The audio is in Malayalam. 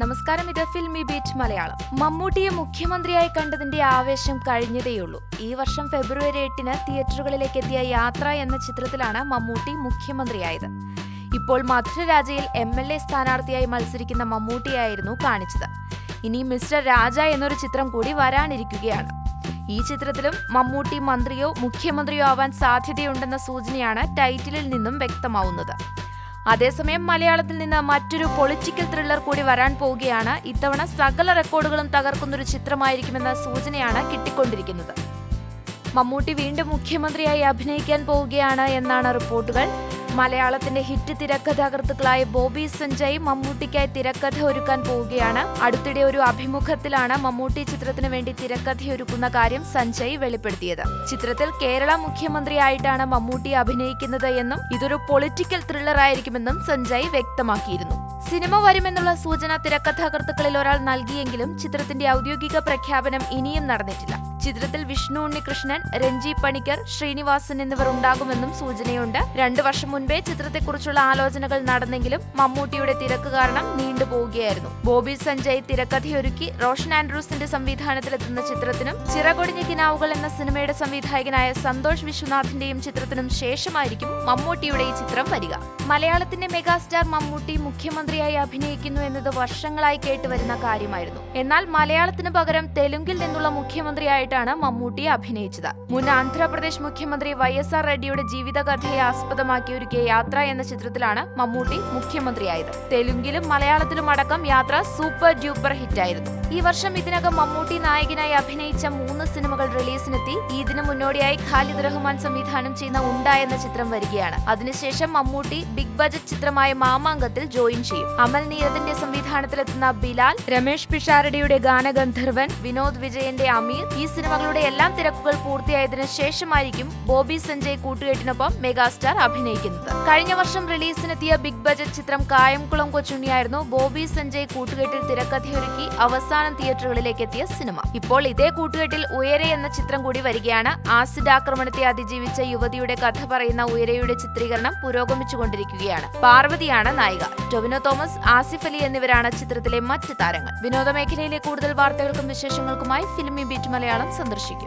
നമസ്കാരം ഇത് ഫിൽമി ബീറ്റ് മലയാളം. മമ്മൂട്ടിയെ മുഖ്യമന്ത്രിയായി കണ്ടതിന്റെ ആവേശം കഴിഞ്ഞതേയുള്ളൂ. ഈ വർഷം ഫെബ്രുവരി എട്ടിന് തിയേറ്ററുകളിലേക്ക് എത്തിയ യാത്ര എന്ന ചിത്രത്തിലാണ് മമ്മൂട്ടി മുഖ്യമന്ത്രിയായത്. ഇപ്പോൾ മധുരരാജയിൽ എം എൽ എ സ്ഥാനാർത്ഥിയായി മത്സരിക്കുന്ന മമ്മൂട്ടിയായിരുന്നു കാണിച്ചത്. ഇനി മിസ്റ്റർ രാജ എന്നൊരു ചിത്രം കൂടി വരാനിരിക്കുകയാണ്. ഈ ചിത്രത്തിലും മമ്മൂട്ടി മന്ത്രിയോ മുഖ്യമന്ത്രിയോ ആവാൻ സാധ്യതയുണ്ടെന്ന സൂചനയാണ് ടൈറ്റിലിൽ നിന്നും വ്യക്തമാവുന്നത്. അതേസമയം മലയാളത്തിൽ നിന്ന് മറ്റൊരു പൊളിറ്റിക്കൽ ത്രില്ലർ കൂടി വരാൻ പോവുകയാണ്. ഇത്തവണ സകല റെക്കോർഡുകളും തകർക്കുന്നൊരു ചിത്രമായിരിക്കുമെന്ന സൂചനയാണ് കിട്ടിക്കൊണ്ടിരിക്കുന്നത്. മമ്മൂട്ടി വീണ്ടും മുഖ്യമന്ത്രിയായി അഭിനയിക്കാൻ പോവുകയാണ് എന്നാണ് റിപ്പോർട്ടുകൾ. മലയാളത്തിന്റെ ഹിറ്റ് തിരക്കഥാകൃത്തുക്കളായ ബോബി സഞ്ജയ് മമ്മൂട്ടിക്കായി തിരക്കഥ ഒരുക്കാൻ പോവുകയാണ്. അടുത്തിടെ ഒരു അഭിമുഖത്തിലാണ് മമ്മൂട്ടി ചിത്രത്തിന് വേണ്ടി തിരക്കഥയൊരുക്കുന്ന കാര്യം സഞ്ജയ് വെളിപ്പെടുത്തിയത്. ചിത്രത്തിൽ കേരള മുഖ്യമന്ത്രിയായിട്ടാണ് മമ്മൂട്ടി അഭിനയിക്കുന്നത് എന്നും ഇതൊരു പൊളിറ്റിക്കൽ ത്രില്ലർ ആയിരിക്കുമെന്നും സഞ്ജയ് വ്യക്തമാക്കിയിരുന്നു. സിനിമ വരുമെന്നുള്ള സൂചന തിരക്കഥാകൃത്തുക്കളിൽ ഒരാൾ നൽകിയെങ്കിലും ചിത്രത്തിന്റെ ഔദ്യോഗിക പ്രഖ്യാപനം ഇനിയും നടന്നിട്ടില്ല. ചിത്രത്തിൽ വിഷ്ണു ഉണ്ണികൃഷ്ണൻ രഞ്ജി പണിക്കർ ശ്രീനിവാസൻ എന്നിവർ ഉണ്ടാകുമെന്നും സൂചനയുണ്ട്. രണ്ടു വർഷം മുൻപേ ചിത്രത്തെക്കുറിച്ചുള്ള ആലോചനകൾ നടന്നെങ്കിലും മമ്മൂട്ടിയുടെ തിരക്ക് കാരണം നീണ്ടുപോവുകയായിരുന്നു ബോബി സഞ്ജയ് തിരക്കഥയൊരുക്കി റോഷൻ ആൻഡ്രൂസിന്റെ സംവിധാനത്തിലെത്തുന്ന ചിത്രത്തിനും ചിറകൊടിഞ്ഞ കിനാവുകൾ എന്ന സിനിമയുടെ സംവിധായകനായ സന്തോഷ് വിശ്വനാഥിന്റെയും ചിത്രത്തിനും ശേഷമായിരിക്കും മമ്മൂട്ടിയുടെ ഈ ചിത്രം വരിക. മലയാളത്തിന്റെ മെഗാസ്റ്റാർ മമ്മൂട്ടി മുഖ്യമന്ത്രിയായി അഭിനയിക്കുന്നു എന്നത് വർഷങ്ങളായി കേട്ടുവരുന്ന കാര്യമായിരുന്നു. എന്നാൽ മലയാളത്തിന് പകരം തെലുങ്കിൽ നിന്നുള്ള മുഖ്യമന്ത്രിയായിട്ടാണ് മമ്മൂട്ടി അഭിനയിച്ചത്. മുൻ ആന്ധ്രാപ്രദേശ് മുഖ്യമന്ത്രി വൈ എസ് ആർ റെഡ്ഡിയുടെ ജീവിതകഥയെ ആസ്പദമാക്കി ഒരുക്കിയ യാത്ര എന്ന ചിത്രത്തിലാണ് മമ്മൂട്ടി മുഖ്യമന്ത്രിയായത്. തെലുങ്കിലും മലയാളത്തിലും അടക്കം യാത്ര സൂപ്പർ ഡ്യൂപ്പർ ഹിറ്റായിരുന്നു. ഈ വർഷം ഇതിനകം മമ്മൂട്ടി നായകനായി അഭിനയിച്ച മൂന്ന് സിനിമകൾ റിലീസിനെത്തി. ഇതിനു മുന്നോടിയായി ഖാലിദ് റഹ്മാൻ സംവിധാനം ചെയ്യുന്ന ഉണ്ട എന്ന ചിത്രം വരികയാണ്. അതിനുശേഷം മമ്മൂട്ടി ബിഗ് ബജറ്റ് ചിത്രമായ മാമാങ്കത്തിൽ ജോയിൻ ചെയ്യും. അമൽ നീരദിന്റെ സംവിധാനത്തിലെത്തുന്ന ബിലാൽ രമേഷ് പിഷാരടിയുടെ ഗാനഗന്ധർവൻ വിനോദ് വിജയന്റെ അമീർ ഈ സിനിമകളുടെ എല്ലാം തിരക്കുകൾ പൂർത്തിയായതിനു ശേഷമായിരിക്കും ബോബി സഞ്ജയ് കൂട്ടുകെട്ടിനൊപ്പം മെഗാസ്റ്റാർ അഭിനയിക്കുന്നത്. കഴിഞ്ഞ വർഷം റിലീസിനെത്തിയ ബിഗ് ബജറ്റ് ചിത്രം കായംകുളം കൊച്ചുണ്ണിയായിരുന്നു ബോബി സഞ്ജയ് കൂട്ടുകെട്ടിൽ തിരക്കഥയൊരുക്കി അവസാനം തിയേറ്ററുകളിലേക്ക് എത്തിയ സിനിമ. ഇപ്പോൾ ഇതേ കൂട്ടുകെട്ടിൽ ഉയരെ എന്ന ചിത്രം കൂടി വരികയാണ്. ആസിഡ് ആക്രമണത്തെ അതിജീവിച്ച യുവതിയുടെ കഥ പറയുന്ന ഉയരയുടെ ചിത്രീകരണം പുരോഗമിച്ചുകൊണ്ടിരിക്കുകയാണ്. പാർവതിയാണ് നായിക. ടൊവിനോ തോമസ് ആസിഫ് അലി എന്നിവരാണ് ചിത്രത്തിലെ മറ്റ് താരങ്ങൾ. വിനോദ മേഖലയിലെ കൂടുതൽ വാർത്തകൾക്കും വിശേഷങ്ങൾക്കുമായി ഫിലിമി ബീറ്റ് മലയാളം സന്ദർശിക്കും.